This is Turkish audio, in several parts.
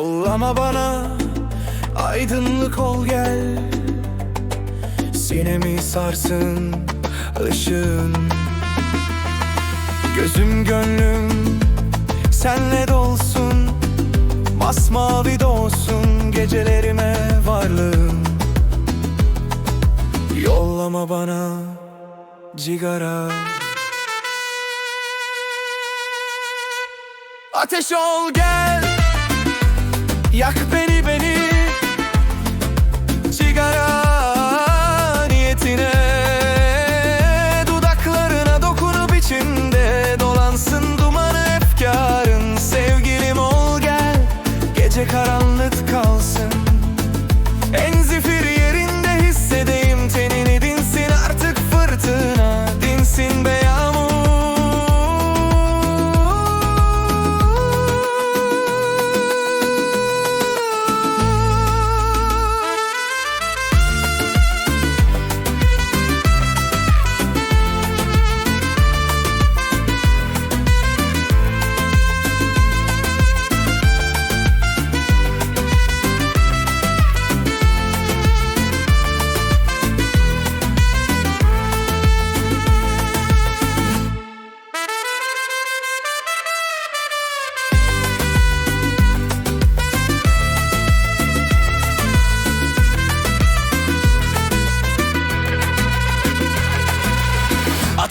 Yollama bana aydınlık ol gel. Sinemi sarsın ışığın? Gözüm gönlüm senle dolsun. Masmavi dolsun gecelerime varlığım Yollama bana cigara. Ateş ol gel Yak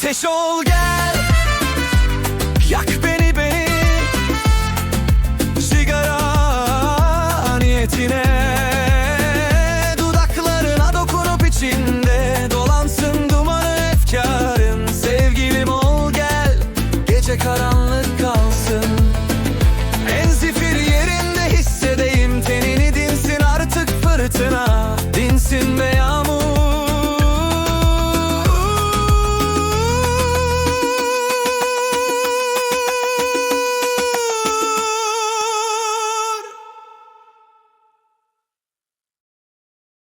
Ateş ol gel. Yak beni beni. Sigara niyetine. Dudaklarına dokunup içinde Dolansın dumanı efkarın Sevgilim ol gel. Gece karanlık kalsın. En zifir yerinde hissedeyim. Tenini dinsin artık fırtına. Dinsin be.